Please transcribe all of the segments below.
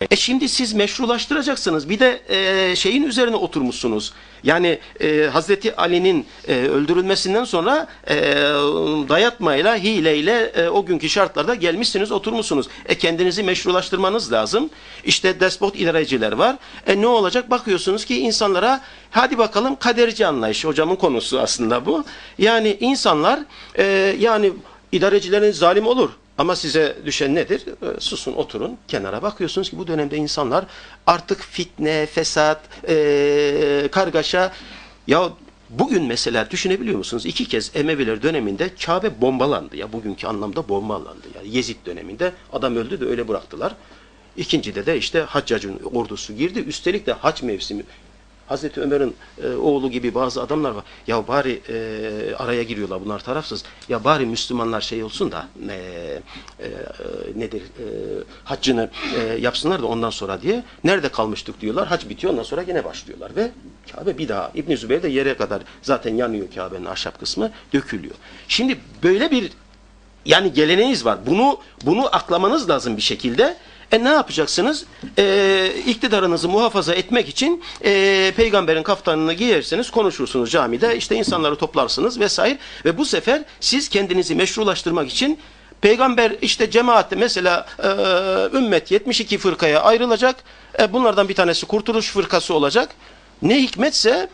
E şimdi siz meşrulaştıracaksınız. Bir de e, şeyin üzerine oturmuşsunuz. Yani e, Hazreti Ali'nin e, öldürülmesinden sonra e, dayatmayla, hileyle e, o günkü şartlarda gelmişsiniz, oturmuşsunuz. E kendinizi meşrulaştırmanız lazım. İşte despot idareciler var. E ne olacak? Bakıyorsunuz ki insanlara hadi bakalım kaderci anlayış. Hocamın konusu aslında bu. Yani insanlar e, yani idarecilerin zalim olur. Ama size düşen nedir? E, Susun, oturun, kenara bakıyorsunuz ki bu dönemde insanlar artık fitne, fesat, e, kargaşa ya bugün mesela düşünebiliyor musunuz? İki kez Emeviler döneminde Kabe bombalandı ya bugünkü anlamda bombalandı. Yani Yezid döneminde adam öldü de öyle bıraktılar. İkincide de işte Haccac'ın ordusu girdi. Üstelik de hac mevsimi Hazreti Ömer'in e, oğlu gibi bazı adamlar var. Ya bari e, araya giriyorlar bunlar tarafsız. Ya bari Müslümanlar şey olsun da e, e, nedir e, haccını e, yapsınlar da ondan sonra diye. Nerede kalmıştık diyorlar. Hac bitiyor ondan sonra yine başlıyorlar ve Kabe bir daha İbn Zübeyir de yere kadar zaten yanıyor Kabe'nin ahşap kısmı dökülüyor. Şimdi böyle bir yani geleneğiniz var. Bunu bunu aklamanız lazım bir şekilde. E ne yapacaksınız? E, iktidarınızı muhafaza etmek için e, peygamberin kaftanını giyerseniz konuşursunuz camide. işte insanları toplarsınız vesaire. Ve bu sefer siz kendinizi meşrulaştırmak için Peygamber işte cemaatte mesela e, ümmet 72 fırkaya ayrılacak. E, bunlardan bir tanesi kurtuluş fırkası olacak. Ne hikmetse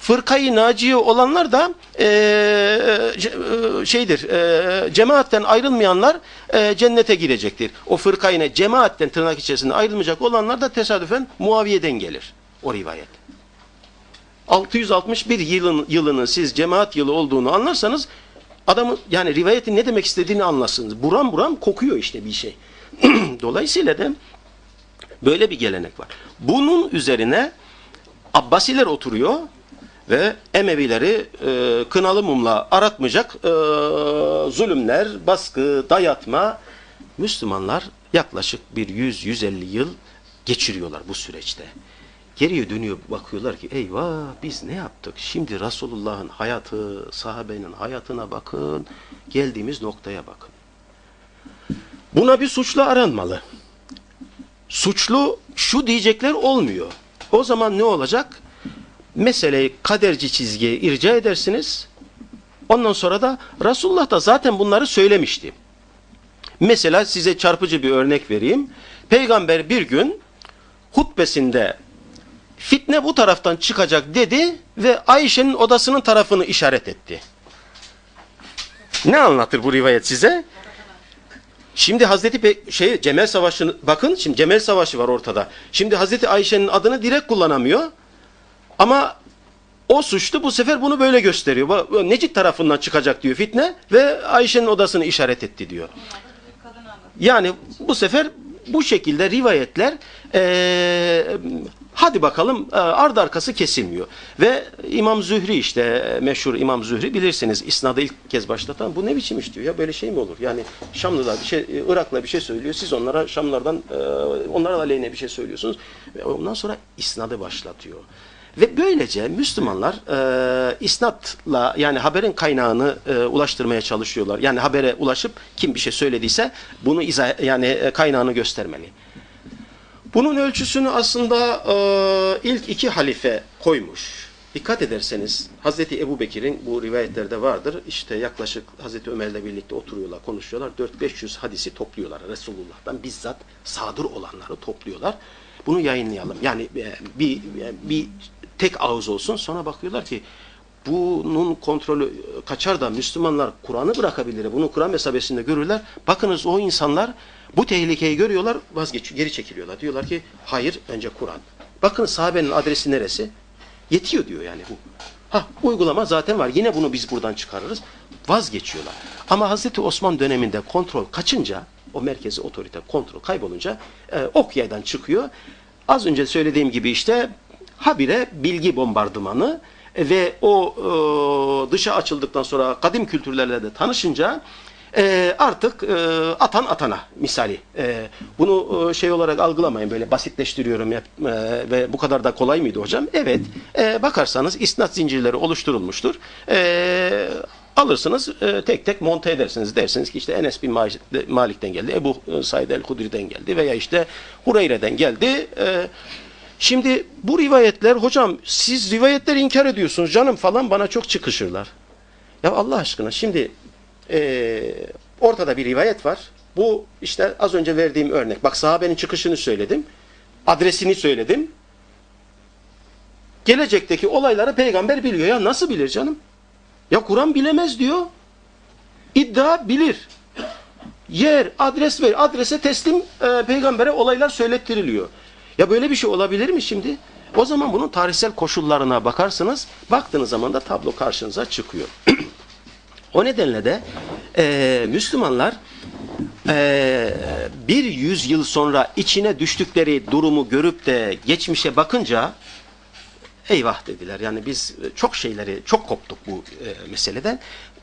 fırkayı naciye olanlar da e, e, şeydir e, cemaatten ayrılmayanlar e, cennete girecektir. O fırkayı cemaatten tırnak içerisinde ayrılmayacak olanlar da tesadüfen Muaviye'den gelir. O rivayet. 661 yılın, yılının siz cemaat yılı olduğunu anlarsanız adamın yani rivayetin ne demek istediğini anlarsınız. Buram buram kokuyor işte bir şey. Dolayısıyla da böyle bir gelenek var. Bunun üzerine Abbasiler oturuyor ve Emevileri e, kınalı mumla aratmayacak e, zulümler, baskı, dayatma Müslümanlar yaklaşık bir 100-150 yıl geçiriyorlar bu süreçte. Geriye dönüyor bakıyorlar ki eyvah biz ne yaptık? Şimdi Resulullah'ın hayatı, sahabenin hayatına bakın, geldiğimiz noktaya bakın. Buna bir suçlu aranmalı. Suçlu şu diyecekler olmuyor. O zaman ne olacak? Meseleyi kaderci çizgiye irca edersiniz. Ondan sonra da Resulullah da zaten bunları söylemişti. Mesela size çarpıcı bir örnek vereyim. Peygamber bir gün hutbesinde fitne bu taraftan çıkacak dedi ve Ayşe'nin odasının tarafını işaret etti. Ne anlatır bu rivayet size? Şimdi Hazreti Pe şey Cemel Savaşı'nı bakın şimdi Cemel Savaşı var ortada. Şimdi Hazreti Ayşe'nin adını direkt kullanamıyor. Ama o suçlu bu sefer bunu böyle gösteriyor. Bak, Necid tarafından çıkacak diyor fitne ve Ayşe'nin odasını işaret etti diyor. Yani bu sefer bu şekilde rivayetler eee, hadi bakalım ardı arkası kesilmiyor. Ve İmam Zühri işte meşhur İmam Zühri bilirsiniz isnadı ilk kez başlatan bu ne biçim iş diyor ya böyle şey mi olur? Yani Şamlılar bir şey Irak'la bir şey söylüyor siz onlara Şamlardan onlara aleyhine bir şey söylüyorsunuz ondan sonra isnadı başlatıyor. Ve böylece Müslümanlar e, isnatla yani haberin kaynağını e, ulaştırmaya çalışıyorlar. Yani habere ulaşıp kim bir şey söylediyse bunu izah, yani e, kaynağını göstermeli. Bunun ölçüsünü aslında e, ilk iki halife koymuş. Dikkat ederseniz Hazreti Ebu Bekir'in bu rivayetlerde vardır. İşte yaklaşık Hazreti Ömer'le birlikte oturuyorlar, konuşuyorlar. 4-500 hadisi topluyorlar Resulullah'tan. Bizzat sadır olanları topluyorlar. Bunu yayınlayalım. Yani e, bir, bir tek ağız olsun. Sonra bakıyorlar ki bunun kontrolü e, kaçar da Müslümanlar Kur'an'ı bırakabilir. Bunu Kur'an mesabesinde görürler. Bakınız o insanlar bu tehlikeyi görüyorlar, vazgeç, geri çekiliyorlar. Diyorlar ki hayır önce Kur'an. Bakın sahabenin adresi neresi? Yetiyor diyor yani bu. Ha uygulama zaten var. Yine bunu biz buradan çıkarırız. Vazgeçiyorlar. Ama Hazreti Osman döneminde kontrol kaçınca, o merkezi otorite kontrol kaybolunca e, ok yaydan çıkıyor. Az önce söylediğim gibi işte habire bilgi bombardımanı ve o e, dışa açıldıktan sonra kadim kültürlerle de tanışınca e, artık e, atan atana misali. E, bunu e, şey olarak algılamayın böyle basitleştiriyorum e, ve bu kadar da kolay mıydı hocam? Evet. E, bakarsanız isnat zincirleri oluşturulmuştur. E, alırsınız e, tek tek monte edersiniz. Dersiniz ki işte Enes bin Malik- Malik'ten geldi, Ebu Said el-Hudri'den geldi veya işte Hureyre'den geldi. E, şimdi bu rivayetler hocam siz rivayetleri inkar ediyorsunuz canım falan bana çok çıkışırlar. Ya Allah aşkına şimdi e, ortada bir rivayet var. Bu işte az önce verdiğim örnek. Bak sahabenin çıkışını söyledim. Adresini söyledim. Gelecekteki olayları peygamber biliyor. Ya nasıl bilir canım? Ya Kur'an bilemez diyor. İddia bilir. Yer, adres ver. Adrese teslim e, peygambere olaylar söylettiriliyor. Ya böyle bir şey olabilir mi şimdi? O zaman bunun tarihsel koşullarına bakarsınız. Baktığınız zaman da tablo karşınıza çıkıyor. o nedenle de e, Müslümanlar e, bir yüzyıl sonra içine düştükleri durumu görüp de geçmişe bakınca eyvah dediler. Yani biz e, çok şeyleri, çok koptuk bu e, meseleden.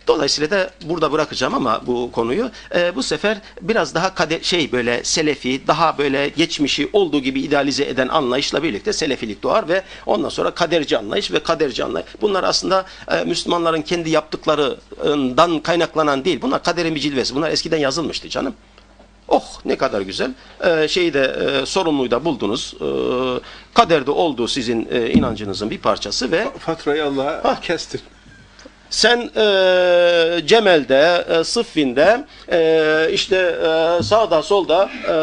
Dolayısıyla da burada bırakacağım ama bu konuyu e, bu sefer biraz daha kade, şey böyle selefi, daha böyle geçmişi olduğu gibi idealize eden anlayışla birlikte selefilik doğar ve ondan sonra kaderci anlayış ve kaderci anlayış. Bunlar aslında e, Müslümanların kendi yaptıklarından kaynaklanan değil. Bunlar kaderin bir cilvesi. Bunlar eskiden yazılmıştı canım. Oh ne kadar güzel. Ee, şeyi de e, sorumluyu da buldunuz. Ee, kaderde olduğu sizin e, inancınızın bir parçası ve Faturayı Allah'a kestin. sen e, Cemel'de, e, Sıffin'de, e, işte e, sağda solda e,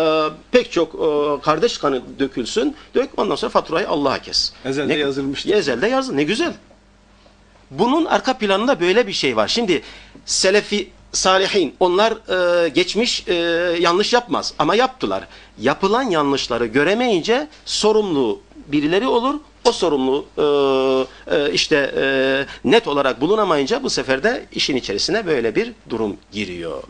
pek çok e, kardeş kanı dökülsün. Dök ondan sonra faturayı Allah'a kes. Ezelde Ne- yazılmıştı. Ezelde yazdı. Ne güzel. Bunun arka planında böyle bir şey var. Şimdi Selefi Salihin onlar e, geçmiş e, yanlış yapmaz ama yaptılar. Yapılan yanlışları göremeyince sorumlu birileri olur. O sorumlu e, e, işte e, net olarak bulunamayınca bu sefer de işin içerisine böyle bir durum giriyor.